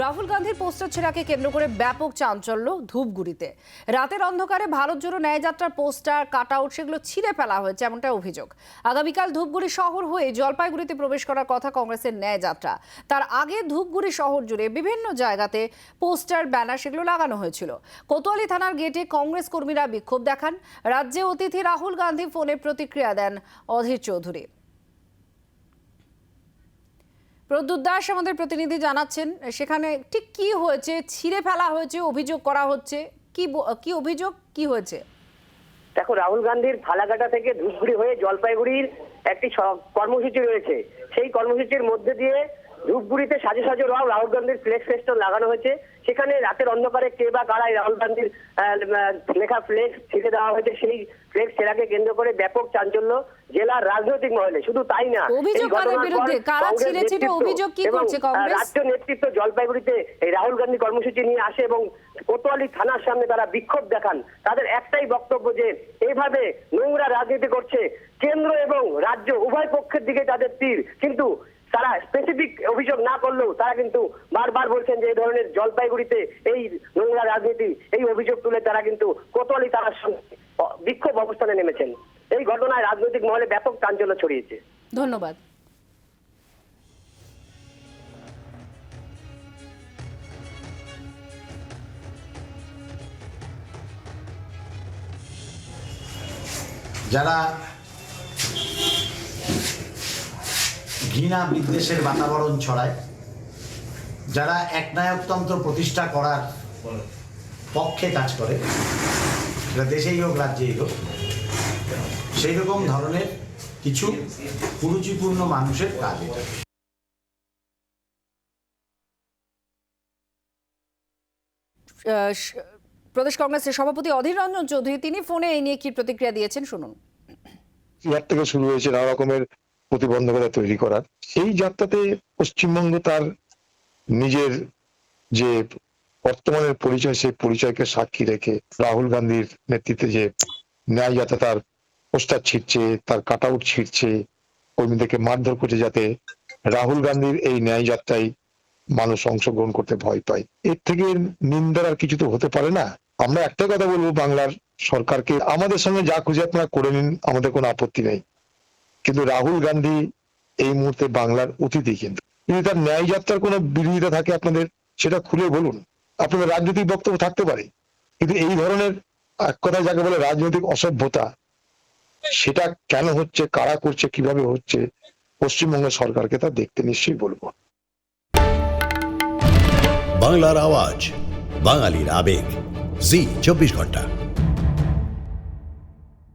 রাহুল গান্ধীর পোস্টার ছেঁড়াকে কেন্দ্র করে ব্যাপক চাঞ্চল্য ধূপগুড়িতে। রাতের অন্ধকারে ভারত জোড়ো ন্যায়যাত্রার পোস্টার কাট আউট সেগুলো ছিঁড়ে ফেলা হয়েছে এমনটা অভিযোগ। আগামীকাল ধূপগুড়ি শহর হয়ে জলপাইগুড়িতে প্রবেশ করার কথা কংগ্রেসের ন্যায়যাত্রা। তার আগে ধূপগুড়ি শহর জুড়ে বিভিন্ন জায়গাতে পোস্টার, ব্যানার সেগুলো লাগানো হয়েছিল। কোতোয়ালি থানার গেটে কংগ্রেস কর্মীরা বিক্ষোভ দেখান। রাজ্যে অতিথি রাহুল গান্ধী ফোনে প্রতিক্রিয়া দেন অধীর চৌধুরী। প্রদ্যুৎ দাস আমাদের প্রতিনিধি জানাচ্ছেন, সেখানে ঠিক কি হয়েছে, ছিঁড়ে ফেলা হয়েছে, অভিযোগ করা হচ্ছে, কি কি অভিযোগ, কি হয়েছে? দেখো, রাহুল গান্ধীর ফালাকাটা থেকে ধূপগুড়ি হয়ে জলপাইগুড়ির একটি কর্মসূচি রয়েছে। সেই কর্মসূচির মধ্যে দিয়ে ধূপগুড়িতে সাজে সাজে রাও রাহুল গান্ধীর ফ্লেক্স ফেস্টন লাগানো হয়েছে। সেখানে রাতের অন্ধকারে কে বা কারাই রাহুল গান্ধীর লেখা ফ্লেক্স ছিঁড়ে দেওয়া হয়েছে সেই ফ্লেক্স ছেড়াকে কেন্দ্র করে ব্যাপক চাঞ্চল্য জেলার রাজনৈতিক মহলে। শুধু তাই না? কারা? রাজ্য নেতৃত্ব জলপাইগুড়িতে এই রাহুল গান্ধী কর্মসূচি নিয়ে আসে এবং কোতোয়ালি থানার সামনে তারা বিক্ষোভ দেখান। তাদের একটাই বক্তব্য যে এইভাবে নোংরা রাজনীতি করছে। কেন্দ্র এবং রাজ্য উভয় পক্ষের দিকে তাদের তীর। কিন্তু তারা স্পেসিফিক অভিযোগ না করলেও তারা কিন্তু বারবার বলছেন যে এই ধরনের জলপাইগুড়িতে এই নোংরা রাজনীতি এই অভিযোগ তুলে তারা কিন্তু কোতোয়ালি থানার সামনে বিক্ষোভ অবস্থানে নেমেছেন। এই ঘটনায় রাজনৈতিক মহলে ব্যাপক চাঞ্চল্য ছড়িয়েছে। ধন্যবাদ। যারা ঘৃণা বিদ্বেষের বাতাবরণ ছড়ায়। যারা একনায়কতন্ত্র প্রতিষ্ঠা করার পক্ষে কাজ করে সেটা দেশেই হোক রাজ্যেই হোক সেই রকম ধরনের কিছু কুরুচিপূর্ণ মানুষের কাজ এটা। আহ, প্রদেশ কংগ্রেসের সভাপতি অধীর রঞ্জন চৌধুরী তিনি ফোনে এই নিয়ে কি প্রতিক্রিয়া দিয়েছেন শুনুন। ইয়ার থেকে শুরু হয়েছে নানা রকমের প্রতিবন্ধকতা তৈরি করার। সেই যাত্রাতে পশ্চিমবঙ্গ তার নিজের যে বর্তমানের পরিচয়, সেই পরিচয়কে সাক্ষী রেখে রাহুল গান্ধীর নেতৃত্বে যে ন্যায় যাত্রা তার পোস্টার ছিটছে তার কাট আউট ছিটছে কর্মীদেরকে মারধর করছে যাতে রাহুল গান্ধীর এই ন্যায় যাত্রায় মানুষ অংশগ্রহণ করতে ভয় পায়। এর থেকে নিন্দার আর কিছু তো হতে পারে না। আমরা একটা কথা বলব, বাংলার সরকারকে আমাদের সঙ্গে যা খুঁজে আপনারা করে নিন, আমাদের কোনো আপত্তি নেই। কিন্তু রাহুল গান্ধী এই মুহূর্তে বাংলার অতিথি কিন্তু। যদি তার ন্যায় যাত্রার কোনো বিরোধিতা থাকে আপনাদের, সেটা খুলে বলুন। আপনাদের রাজনৈতিক বক্তব্য থাকতে পারে। কিন্তু এই ধরনের, এক কথায় যাকে বলে রাজনৈতিক অসভ্যতা, সেটা কেন হচ্ছে, কারা করছে, কীভাবে হচ্ছে, পশ্চিমবঙ্গ সরকারকে তা দেখতে নিশ্চয়ই বলব। বাংলার আওয়াজ, বাঙালির আবেগ, জি, চব্বিশ ঘণ্টা।